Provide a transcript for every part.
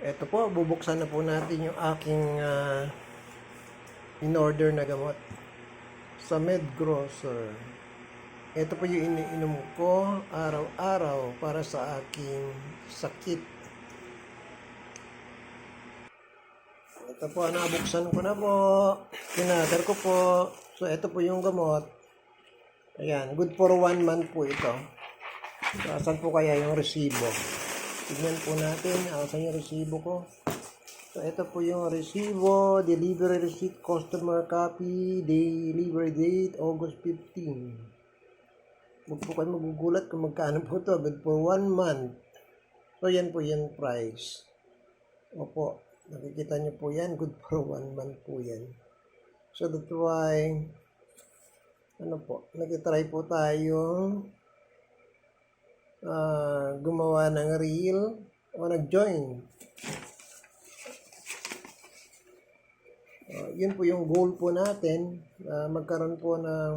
Ito po, bubuksan na po natin yung aking ah, in-order na gamot sa Medgrocer. Ito po yung iniinom ko araw-araw para sa aking sakit. Ito po, nabuksan ko na po. Pinagar ko po. So, ito po yung gamot. Ayan, good for one month po ito. So, po kaya yung resibo? Tignan po natin, asan yung resibo ko? So, ito po yung resibo, delivery receipt, customer copy, delivery date, August 15. Huwag po kayo magugulat kung magkano po to. Good for one month. So, yan po yung price. Opo, nakikita niyo po yan. Good for one month po yan. So, that's why, ano po, nagtitry po tayo ah, ng reel o nag-join. Ah, yun po yung goal po natin, na magkaroon po ng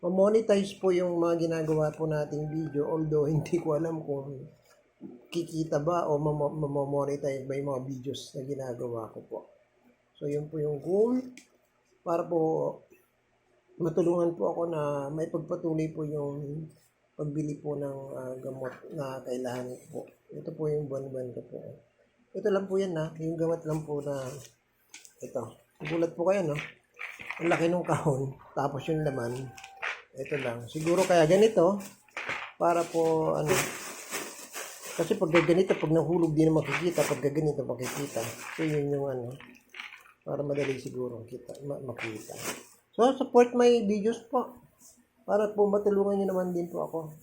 ma-monetize po yung mga ginagawa po nating video although hindi ko alam kung kikita ba o mam- mamamonetize ba yung mga videos na ginagawa ko po. So yun po yung goal para po matulungan po ako na may pagpatuloy po yung pagbili po ng ah, gamot na kailangan po. Ito po yung buwan-buwan ko po. Ito lang po yan na, yung gamot lang po na ito. Gulat po kayo no? Ang laki ng kahon, tapos yung laman, ito lang. Siguro kaya ganito, para po ano, kasi pag ganito, pag nahulog din makikita, pag ganito makikita. So yun yung ano, para madali siguro kita, ma- makita. So support my videos po. Para po matulungan nyo naman din po ako.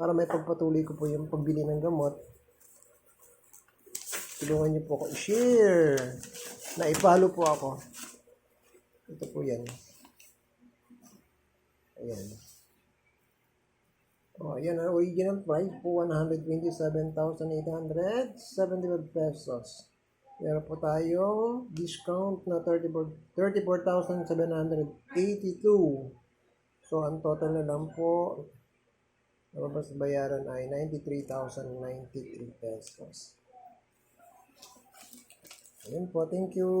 Para may pagpatuloy ko po yung pagbili ng gamot. Tulungan nyo po ako i-share. Na i-follow po ako. Ito po yan. Ayan. Oh, yan ang original price po 127,875 pesos. Meron po tayo discount na 34 34,782. So ang total na lang po nababas bayaran ay 93,093 pesos. Ayun po, thank you.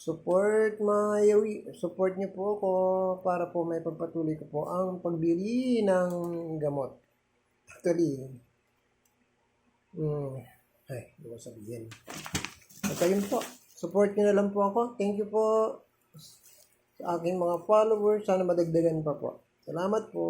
Support my support niyo po ako para po may pagpatuloy ko po ang pagbili ng gamot. Actually, mm, ay, hindi ko sabihin. At ayun po, support niyo na lang po ako. Thank you po sa aking mga followers. Sana madagdagan pa po. Salamat po.